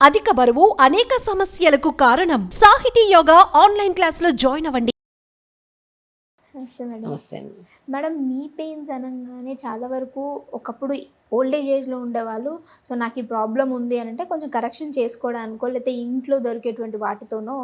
అధిక బరువు అనేక సమస్యలకు కారణం. సాహితీ యోగా ఆన్లైన్ క్లాసులో జాయిన్ అవ్వండి. నమస్తే మేడం. నమస్తే మేడం నీ పెయిన్స్ అనగానే చాలా వరకు ఒకప్పుడు ఓల్డేజ్ ఏజ్లో ఉండేవాళ్ళు సో నాకు ఈ ప్రాబ్లం ఉంది అని అంటే కొంచెం కరెక్షన్ చేసుకోవడానికో లేకపోతే ఇంట్లో దొరికేటువంటి వాటితోనో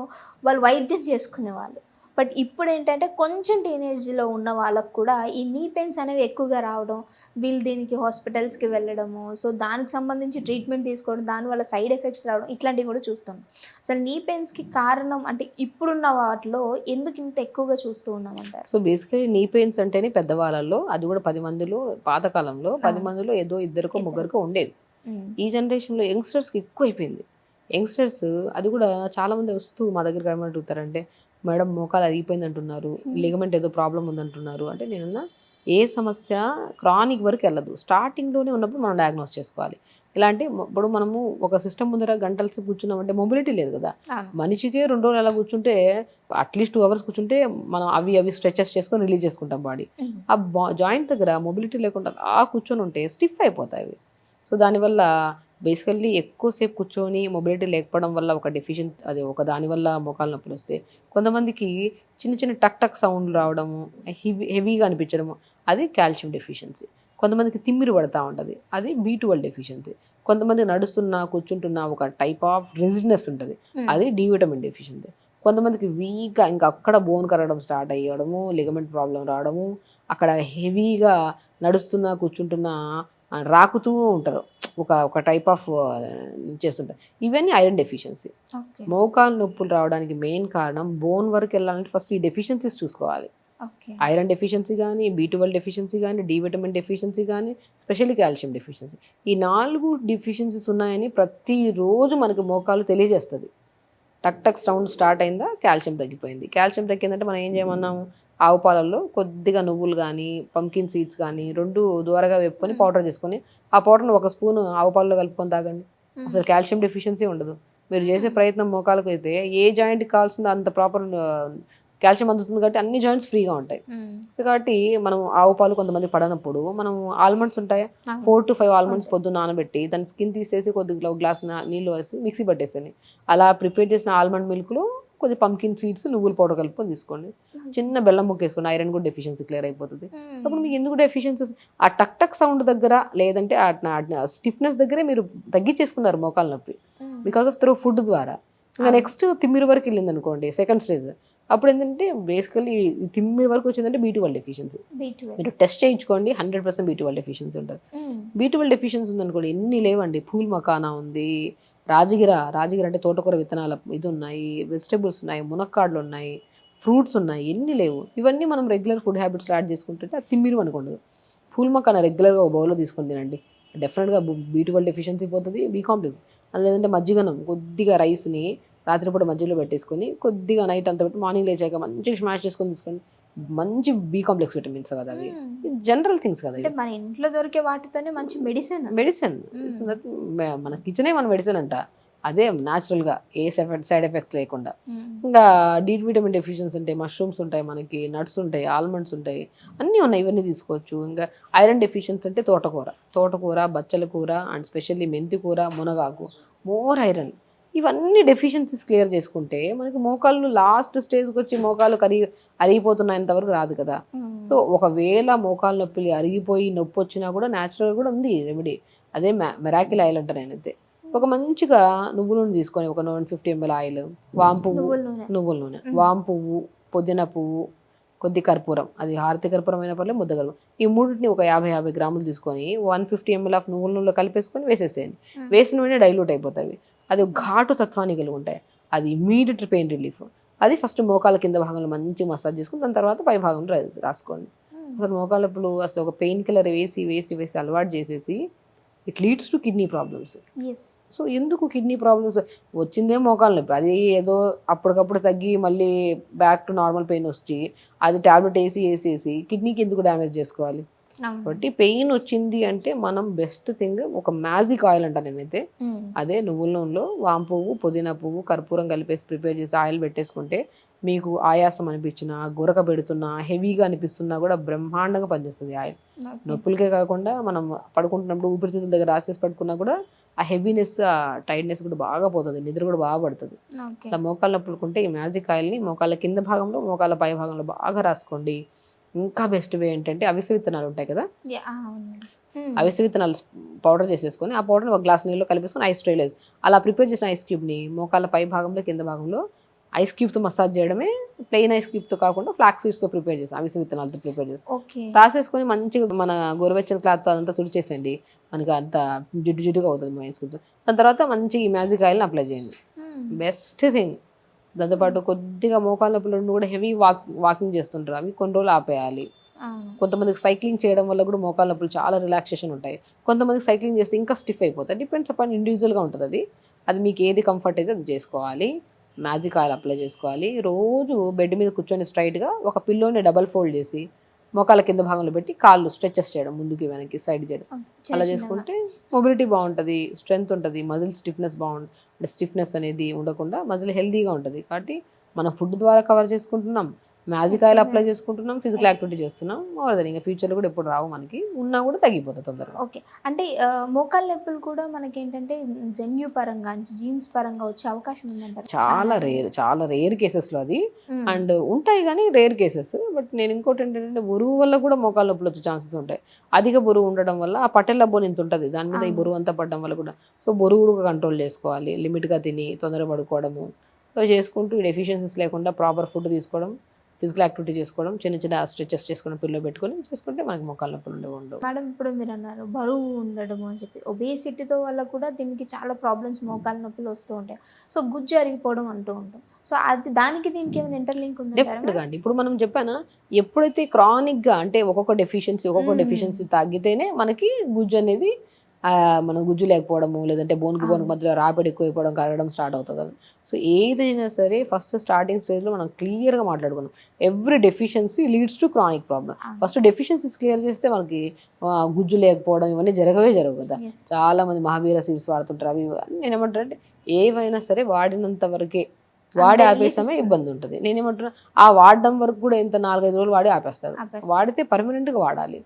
వాళ్ళు వైద్యం చేసుకునేవాళ్ళు. బట్ ఇప్పుడు ఏంటంటే కొంచెం టీనేజ్లో ఉన్న వాళ్ళకు కూడా ఈ నీ పెయిన్స్ అనేవి ఎక్కువగా రావడం వీళ్ళు దీనికి హాస్పిటల్స్కి వెళ్ళడము సో దానికి సంబంధించి ట్రీట్మెంట్ తీసుకోవడం దానివల్ల సైడ్ ఎఫెక్ట్స్ రావడం ఇట్లాంటివి కూడా చూస్తాం. అసలు నీ పెయిన్స్కి కారణం అంటే ఇప్పుడున్న వాటిలో ఎందుకు ఇంత ఎక్కువగా చూస్తూ ఉన్నామంటారు? సో బేసికలీ నీ పెయిన్స్ అంటేనే పెద్దవాళ్ళలో అది కూడా పది మందిలో పాతకాలంలో పది. మందిలో ఏదో ఇద్దరికో ఇద్దరు. ముగ్గురికో ఉండేవి. ఈ జనరేషన్లో యంగ్స్టర్స్కి ఎక్కువ అయిపోయింది యంగ్స్టర్స్ అది కూడా చాలా మంది వస్తూ మా దగ్గర ఏమంటుంటారంటే మేడం మోకాలు అరిగిపోయింది అంటున్నారు Hmm. లిగమెంట్ ఏదో ప్రాబ్లం ఉందంటున్నారు. అంటే నేనన్నా ఏ సమస్య క్రానిక్ వరకు వెళ్ళదు. స్టార్టింగ్లోనే ఉన్నప్పుడు మనం డయాగ్నోస్ చేసుకోవాలి. ఇలా అంటే మ- ఇప్పుడు మనము ఒక సిస్టమ్ ముందర గంటలసి కూర్చున్నామంటే మొబిలిటీ లేదు కదా. మనిషికి రెండు రోజులు అలా కూర్చుంటే అట్లీస్ట్ టూ అవర్స్ కూర్చుంటే మనం అవి అవి స్ట్రెచెస్ చేసుకొని రిలీజ్ చేసుకుంటాం బాడీ ఆ జాయింట్ దగ్గర మొబిలిటీ లేకుండా అలా కూర్చొని ఉంటే స్టిఫ్ అయిపోతాయి. అవి సో దానివల్ల బేసికల్లీ ఎక్కువసేపు కూర్చొని మొబిలిటీ లేకపోవడం వల్ల ఒక డెఫిషియన్ అది ఒక దానివల్ల మోకాలు నొప్పులు వస్తాయి కొంతమందికి చిన్న చిన్న టక్ టక్ సౌండ్ రావడము హెవీ హెవీగా అనిపించడము అది కాల్షియం డెఫిషియన్సీ కొంతమందికి తిమ్మిరి పడతా ఉంటుంది అది బీ ట్వెల్వ్ డెఫిషియన్సీ కొంతమంది నడుస్తున్నా కూర్చుంటున్నా ఒక టైప్ ఆఫ్ రెజిడ్నెస్ ఉంటుంది అది డి విటమిన్ డెఫిషియన్సీ కొంతమందికి వీక్గా ఇంకా అక్కడ బోన్ కరగడం స్టార్ట్ అయ్యడము లిగమెంట్ ప్రాబ్లం రావడము అక్కడ హెవీగా నడుస్తున్నా కూర్చుంటున్నా రాకుతూ ఉంటారు. ఒక ఒక టైప్ ఆఫ్ చేస్తుంటారు. ఇవన్నీ ఐరన్ డెఫిషియన్సీ మోకాలు నొప్పులు రావడానికి మెయిన్ కారణం బోన్ వరకు వెళ్ళాలంటే ఫస్ట్ ఈ డెఫిషియన్సీస్ చూసుకోవాలి. ఐరన్ డెఫిషియన్సీ కానీ బీ ట్వెల్వ్ డెఫిషియన్సీ కానీ డి విటమిన్ డెఫిషియన్సీ కానీ స్పెషల్లీ కాల్షియం డెఫిషియన్సీ ఈ నాలుగు డెఫిషియన్సీస్ ఉన్నాయని ప్రతిరోజు మనకి మోకాలు తెలియజేస్తుంది. టక్ టక్ సౌండ్ స్టార్ట్ అయిందా? కాల్షియం తగ్గిపోయింది. కాల్షియం తగ్గిందంటే మనం ఏం చేయమన్నాము? ఆవు పాలల్లో కొద్దిగా నువ్వులు కానీ పంకిన్ సీడ్స్ కానీ రెండు దూరగా వేపుకొని. పౌడర్ చేసుకొని ఆ పౌడర్ని ఒక స్పూన్ ఆవు పాలలో కలుపుకొని తాగండి. అసలు కాల్షియం డెఫిషియన్సీ ఉండదు. మీరు చేసే ప్రయత్నం మోకాలకు అయితే ఏ జాయింట్కి కావాల్సిందో అంత ప్రాపర్ కాల్షియం అందుతుంది కాబట్టి అన్ని జాయింట్స్ ఫ్రీగా ఉంటాయి. కాబట్టి మనం ఆవు పాలు కొంతమంది పడనప్పుడు మనం ఆల్మండ్స్ ఉంటాయా? ఫోర్ టు ఫైవ్ ఆల్మండ్స్ పొద్దున్న నానబెట్టి దాని స్కిన్ తీసేసి కొద్దిగా గ్లాస్ నీళ్ళు వేసి మిక్సీ పట్టేసాను అలా ప్రిపేర్ చేసిన ఆల్మండ్ మిల్క్లో కొద్ది పంకిన్ సీడ్స్ నువ్వుల పౌడర్ కలుపుకొని తీసుకోండి. చిన్న బెల్లం ముక్క వేసుకోండి ఐరన్ కూడా డెఫిషియన్సీ క్లియర్ అయిపోతుంది. అప్పుడు మీకు ఎందుకు డెఫిషియన్సీ ఆ టక్ టక్ సౌండ్ దగ్గర లేదంటే ఆ స్టిఫ్నెస్ దగ్గరే మీరు తగ్గించేసుకున్నారు మోకాలు నొప్పి. బికాస్ ఆఫ్ త్రూ ఫుడ్ ద్వారా. ఇంకా. నెక్స్ట్ తిమ్మిరి వరకు వెళ్ళింది అనుకోండి సెకండ్ స్టేజ్ అప్పుడు ఏంటంటే బేసికల్లీ తిమ్మిరి వరకు వచ్చిందంటే బీ ట్వెల్వ్ డెఫిషియన్సీ మీరు టెస్ట్ చేయించుకోండి hundred percent B twelve deficiency ఉంటుంది. బీ ట్వెల్వ్ డెఫిషియన్సీ ఉందనుకోండి ఎన్ని లేవండి? పూల్ మకానా ఉంది రాజగిర రాజగిర అంటే తోటకూర విత్తనాల ఇది ఉన్నాయి వెజిటబుల్స్ ఉన్నాయి మునక్కాడలు ఉన్నాయి ఫ్రూట్స్ ఉన్నాయి ఎన్ని లేవు. ఇవన్నీ మనం రెగ్యులర్ ఫుడ్ హ్యాబిట్స్ యాడ్ చేసుకుంటుంటే అది తిమ్మిరు అనుకోండి పూల్ మొక్కన రెగ్యులర్గా ఒక బౌల్లో తీసుకొని తినండి. డెఫినెట్గా బీ ట్వెల్వ్ డెఫిషియన్సీ పోతుంది బీ కాంప్లెక్స్. అది లేదంటే మజ్జిగనం కొద్దిగా రైస్ని రాత్రిపూట మధ్యలో పెట్టేసుకొని కొద్దిగా నైట్ అంతా పెట్టి మార్నింగ్ లేచాక మంచిగా స్మాష్ చేసుకొని తీసుకోండి మంచి బీ కాంప్లెక్స్ విటమిన్స్ కదా అవి. జనరల్ థింగ్స్ కదా అంటే మన ఇంట్లో దొరికే వాటితోనే మంచి మెడిసిన్ మెడిసిన్. మన కిచెనే మన మెడిసిన్ అంట. అదే న్యాచురల్గా ఏ సైడ్ ఎఫెక్ట్స్ లేకుండా. ఇంకా డి విటమిన్ డెఫిషియన్స్ ఉంటాయి మష్రూమ్స్ ఉంటాయి మనకి నట్స్ ఉంటాయి ఆల్మండ్స్ ఉంటాయి అన్నీ ఉన్నాయి ఇవన్నీ తీసుకోవచ్చు. ఇంకా ఐరన్ డెఫిషియన్స్ అంటే తోటకూర. తోటకూర బచ్చల కూర అండ్ స్పెషల్లీ మెంతి కూర మునగాకు. మోర్ ఐరన్ ఇవన్నీ డెఫిషియన్సీస్ క్లియర్ చేసుకుంటే మనకి మోకాళ్ళు లాస్ట్ స్టేజ్కి వచ్చి మోకాలు కరిగి అరిగిపోతున్నంత వరకు రాదు కదా. సో ఒకవేళ మోకాలు నొప్పులు అరిగిపోయి నొప్పి వచ్చినా కూడా న్యాచురల్ కూడా ఉంది రెమెడీ అదే మెరాకిల్ ఆయిల్ అంట నేనైతే ఒక మంచిగా నువ్వుల నూనె తీసుకొని ఒక వన్ ఫిఫ్టీ ఎంఎల్ ఆయిల్ వామ్ పువ్వు నువ్వుల నూనె. నూనె. వామ్ పువ్వు పుదీనా పువ్వు కొద్ది కర్పూరం. అది హారతి కర్పూరం అయినా పర్లేదు ముద్ద కర్పూరం. ఈ మూడింటిని ఒక యాభై యాభై గ్రాములు తీసుకొని వన్ ఫిఫ్టీ ఎంఎల్ ఆఫ్ నువ్వుల నూనెలో కలిపేసుకొని వేసేసేయండి. వేసిన వెంటనే డైల్యూట్ అయిపోతాయి అది ఘాటు తత్వాన్ని కలిగి ఉంటాయి. అది ఇమీడియట్ పెయిన్ రిలీఫ్ అది ఫస్ట్ మోకాల కింద భాగంలో మంచి మసాజ్ చేసుకుని దాని తర్వాత పై భాగంలో రాసుకోండి. అసలు మోకాలప్పుడు అసలు ఒక పెయిన్ కిల్లర్ వేసి వేసి వేసి అలవాటు చేసేసి it leads to kidney problems yes so ఎందుకు కిడ్నీ ప్రాబ్లమ్స్ వచ్చిందే మోకాలు నొప్పి. అది ఏదో అప్పటికప్పుడు తగ్గి మళ్ళీ బ్యాక్ టు నార్మల్ పెయిన్ వచ్చి అది టాబ్లెట్ వేసి వేసేసి కిడ్నీకి ఎందుకు డ్యామేజ్ చేసుకోవాలి? కాబట్టి పెయిన్ వచ్చింది అంటే మనం బెస్ట్ థింగ్ ఒక మ్యాజిక్ ఆయిల్ అంట నేనైతే. అదే నువ్వుల నూనెలో వామ్ పువ్వు పుదీనా పువ్వు కర్పూరం కలిపేసి ప్రిపేర్ చేసి ఆయిల్ పెట్టేసుకుంటే మీకు ఆయాసం అనిపించినా గురక పెడుతున్నా హెవీగా అనిపిస్తున్నా కూడా బ్రహ్మాండంగా పనిచేస్తుంది ఆయిల్. నొప్పులకే కాకుండా మనం పడుకుంటున్నప్పుడు ఊపిరితిత్తుల దగ్గర రాసేసి పడుకున్నా కూడా ఆ హెవీనెస్ ఆ టైట్నెస్ కూడా బాగా పోతుంది నిద్ర కూడా బాగా పడుతుంది. ఇట్లా మోకాళ్ళ నొప్పులుకుంటే ఈ మ్యాజిక్ ఆయిల్ని మోకాళ్ళ కింద భాగంలో మోకాళ్ళ పై భాగంలో బాగా రాసుకోండి. ఇంకా బెస్ట్ వే ఏంటంటే అవిసె విత్తనాలు ఉంటాయి కదా? అవిసె విత్తనాలు పౌడర్ చేసేసుకొని ఆ పౌడర్ని ఒక గ్లాస్ నీళ్ళు కలిపేసుకొని ఐస్ ట్రేలో అలా ప్రిపేర్ చేసిన ఐస్ క్యూబ్ని మోకాళ్ళ పై భాగంలో కింద భాగంలో ఐస్ క్యూబ్తో మసాజ్ చేయడమే ప్లెయిన్ ఐస్ క్యూబ్తో కాకుండా ఫ్లాక్ సీడ్స్తో ప్రిపేర్ చేస్తాం అవిసె విత్తనాలతో ప్రిపేర్ చేస్తాం. ఓకే. రాసేసుకొని మంచిగా మన గోరువెచ్చని క్లాత్ అదంతా తుడిచేసండి మనకి అంత జిడ్డు జిడ్డుగా అవుతుంది మా ఐస్ క్యూబ్తో దాని తర్వాత మంచిగా ఈ మ్యాజిక్ ఆయిల్ని అప్లై చేయండి. బెస్ట్ థింగ్ దాంతోపాటు కొద్దిగా మోకాళ్ళ నొప్పులు కూడా హెవీ వాక్ వాకింగ్ చేస్తుంటారు. అవి కొన్ని రోజులు ఆపేయాలి. కొంతమందికి సైక్లింగ్ చేయడం వల్ల కూడా మోకాళ్ళ నొప్పులు చాలా రిలాక్సేషన్ ఉంటాయి. కొంతమందికి సైక్లింగ్ చేస్తే ఇంకా స్టిఫ్ అయిపోతాయి డిపెండ్స్ అపాన్ ఇండివిజువల్గా ఉంటుంది అది. అది మీకు ఏది కంఫర్ట్ అయితే అది చేసుకోవాలి. మ్యాజిక్ ఆయిల్ అప్లై చేసుకోవాలి. రోజు బెడ్ మీద కూర్చొని స్ట్రైట్గా ఒక పిల్లోని డబల్ ఫోల్డ్ చేసి మోకాళ్ళ కింద భాగంలో పెట్టి కాళ్ళు స్ట్రెచెస్ చేయడం ముందుకి వెనక్కి సైడ్ చేయడం. అలా చేసుకుంటే మొబిలిటీ బాగుంటుంది స్ట్రెంగ్త్ ఉంటుంది మజిల్ స్టిఫ్నెస్ బాగుంటుంది అంటే స్టిఫ్నెస్ అనేది ఉండకుండా మజిల్ హెల్తీగా ఉంటుంది. కాబట్టి మనం ఫుడ్ ద్వారా కవర్ చేసుకుంటున్నాం. మ్యాజిక్ ఆయిల్ అప్లై చేసుకుంటున్నాం ఫిజికల్. యాక్టివిటీ చేస్తున్నాం దెన్ ఇంకా ఫ్యూచర్లో కూడా ఎప్పుడు రావు మనకి ఉన్నా కూడా తగ్గిపోతుంది తొందరగా. ఓకే అంటే మోకాళ్ళ నొప్పులు కూడా మనకి ఏంటంటే జన్యు పరంగా జీన్స్ పరంగా వచ్చే అవకాశం ఉందంటారు. చాలా రేర్ చాలా రేర్ కేసెస్లో అది. అండ్ ఉంటాయి కానీ రేర్ కేసెస్ బట్ నేను ఇంకోటి ఏంటంటే బరువు వల్ల కూడా మోకాళ్ళ నొప్పులు వచ్చే ఛాన్సెస్ ఉంటాయి. అధిక బరువు ఉండడం వల్ల ఆ పట్టెల బోన్ ఇంత ఉంటుంది దాని మీద ఈ. బరువు అంతా పడడం వల్ల కూడా. సో బరువు కూడా కంట్రోల్ చేసుకోవాలి. లిమిట్గా తిని తొందర పడుకోవడము. సో చేసుకుంటూ డెఫిషియన్సీస్ లేకుండా ప్రాపర్ ఫుడ్ తీసుకోవడం. ఫిజికల్ యాక్టివిటీ చేసుకోవడం చిన్న చిన్న స్ట్రెచెస్ చేసుకోవడం పిల్లో పెట్టుకొని చేసుకుంటే మనకి మోకాళ్ళ నొప్పులు ఉండవు ఉండవు. మేడం ఇప్పుడు మీరు అన్నారు బరువు ఉండడము అని చెప్పి. ఒబేసిటీతో వల్ల కూడా దీనికి చాలా ప్రాబ్లమ్స్ మోకాళ్ళ నొప్పులు వస్తూ ఉంటాయి. సో గుజ్జు అరిగిపోవడం అంటూ ఉంటాం. సో అది దానికి దీనికి ఏమైనా ఇంటర్లింక్ డెఫినెట్గా ఉందంటారా అండి. ఇప్పుడు మనం చెప్పానా ఎప్పుడైతే chronic గా అంటే ఒక్కొక్క డెఫిషియన్సీ ఒక్కొక్క. డెఫిషియన్సీ తగ్గితేనే మనకి గుజ్జు అనేది మనం గుజ్జు లేకపోవడము లేదంటే బోన్కి బోన్ అవును. మధ్యలో రాపిడి ఎక్కువైపోవడం కరగడం స్టార్ట్ అవుతుంది సో ఏదైనా సరే ఫస్ట్ స్టార్టింగ్ స్టేజ్లో మనం క్లియర్గా మాట్లాడుకున్నాం every deficiency leads to chronic problem అవును. ఫస్ట్ డెఫిషియన్సీస్ క్లియర్ చేస్తే మనకి గుజ్జు లేకపోవడం ఇవన్నీ జరగవే జరగవు కదా. చాలా మంది మహావీర సీడ్స్ వాడుతుంటారు అవి. నేను ఏమంటానంటే ఏవైనా సరే వాడినంత వరకే వాడి ఆపేసామే ఇబ్బంది ఉంటుంది నేనేమంటున్నా ఆ వాడడం వరకు కూడా ఎంత నాలుగైదు రోజులు వాడి ఆపేస్తారు. వాడితే permanent గా వాడాలి.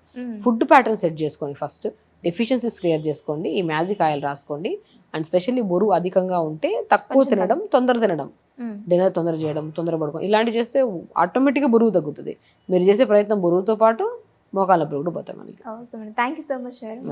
ఫుడ్ ప్యాటర్న్ సెట్ చేసుకోండి ఫస్ట్ డెఫిషియన్సీస్ క్లియర్ చేసుకోండి. ఈ మ్యాజిక్ ఆయిల్ రాసుకోండి. అండ్ స్పెషల్లీ బరువు అధికంగా ఉంటే తక్కువ తినడం తొందర తినడం. డిన్నర్ తొందర చేయడం తొందర పడుకోవడం. ఇలాంటివి చేస్తే ఆటోమేటిక్గా బరువు తగ్గుతుంది. మీరు చేసే ప్రయత్నం బరువుతో పాటు మోకాళ్ళ కూడా పోతాయి మనకి. Thank you so much madam